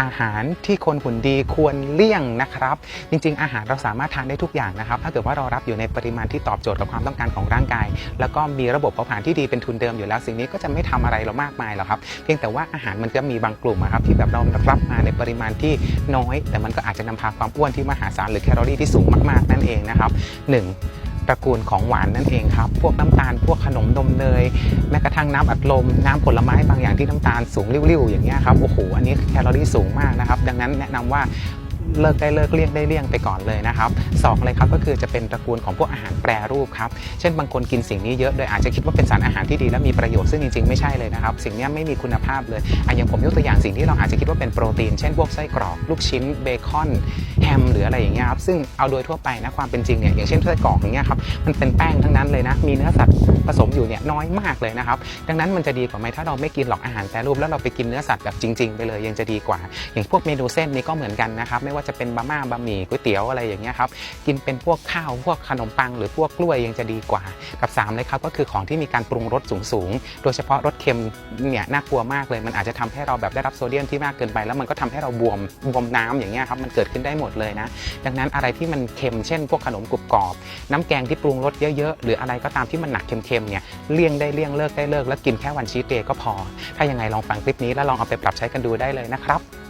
อาหารที่คนหุ่นดีควรเลี่ยงนะครับ จริง ๆ อาหารเราสามารถทานได้ทุกอย่างนะครับ ถ้าเกิดว่าเรารับอยู่ในปริมาณที่ตอบโจทย์กับความต้องการของร่างกาย แล้วก็มีระบบเผาผลาญที่ดีเป็นทุนเดิมอยู่แล้ว สิ่งนี้ก็จะไม่ทำอะไรเรามากมายหรอกครับ เพียงแต่ว่าอาหารมันก็มีบางกลุ่มอะครับที่แบบเรารับมาในปริมาณที่น้อย แต่มันก็อาจจะนำพาความอ้วนที่มหาศาลหรือแคลอรี่ที่สูงมากๆนั่นเองนะครับหนึ่ง ตระกูลของหวานนั่นเองครับ พวกน้ำตาล พวกขนมนมเนย แม้กระทั่งน้ำอัดลม น้ำผลไม้บางอย่างที่น้ำตาลสูงริ้วๆอย่างเงี้ยครับ โอ้โห อันนี้แคลอรี่สูงมากนะครับ ดังนั้นแนะนำว่าเลิกได้เลิกเลี่ยงได้เลี่ยงไปก่อนเลยนะครับสองเลยครับก็คือจะเป็นตระกูลของพวกอาหารแปรรูปครับ เช่นบางคนกินสิ่งนี้เยอะโดยอาจจะคิดว่าเป็นสารอาหารที่ดีและมีประโยชน์ซึ่งจริงๆไม่ใช่เลยนะครับ สิ่งนี้ไม่มีคุณภาพเลยอะอย่างผมยกตัวอย่างสิ่งที่เราอาจจะคิดว่าเป็นโปรตีน เช่นพวกไส้กรอก ลูกชิ้นเบคอนแฮมหรืออะไรอย่างเงี้ยครับซึ่งเอาโดยทั่วไปนะความเป็นจริงเนี่ยอย่างเช่นไส้กรอกอย่างเงี้ยครับมันเป็นแป้งทั้งนั้นเลยนะมีเนื้อสัตว์ผสมอยู่เนี่ยน้อยมากเลยนะครับดังนั้นมันจะดีกว่าไหมถ้าเราไม่กินหรอกอาหารแปรรูปแล้วเราไปกินเนื้อสัตว์แบบจริง ๆ ไปเลยยังจะดีกว่า อย่างพวกเมนูเส้นนี้ก็เหมือนกันนะครับไม่ว่าจะเป็นบะหม่าบะหมี่ก๋วยเตี๋ยวอะไรอย่างเงี้ยครับกินเป็นพวกข้าวพวกขนมปัง หรือพวกกล้วยยังจะดีกว่า กับ3เลยครับก็คือของที่มีการปรุงรสสูงๆโดยเฉพาะรสเค็มเนี่ยน่ากลัวมากเลย มันอาจจะทำให้เราแบบได้รับโซเดียมที่มากเกินไป แล้วมันก็ทำให้เราบวมบวมน้ำอย่างเงี้ยครับมันเกิดขึ้นได้หมดเลยนะ ดังนั้นอะไรที่มันเค็มเช่นพวกขนมกรุบกรอบ น้ำแกงที่ปรุงรสเยอะๆ หรืออะไรก็ตามที่มันหนักเค็มๆเนี่ยเลี่ยงได้เลี่ยงเลิกได้เลิกแล้วกินแค่วันชีสเดย์ก็พอ ถ้ายังไงลองฟังคลิปนี้แล้วลองเอาไปปรับใช้กันดูได้เลยนะครับ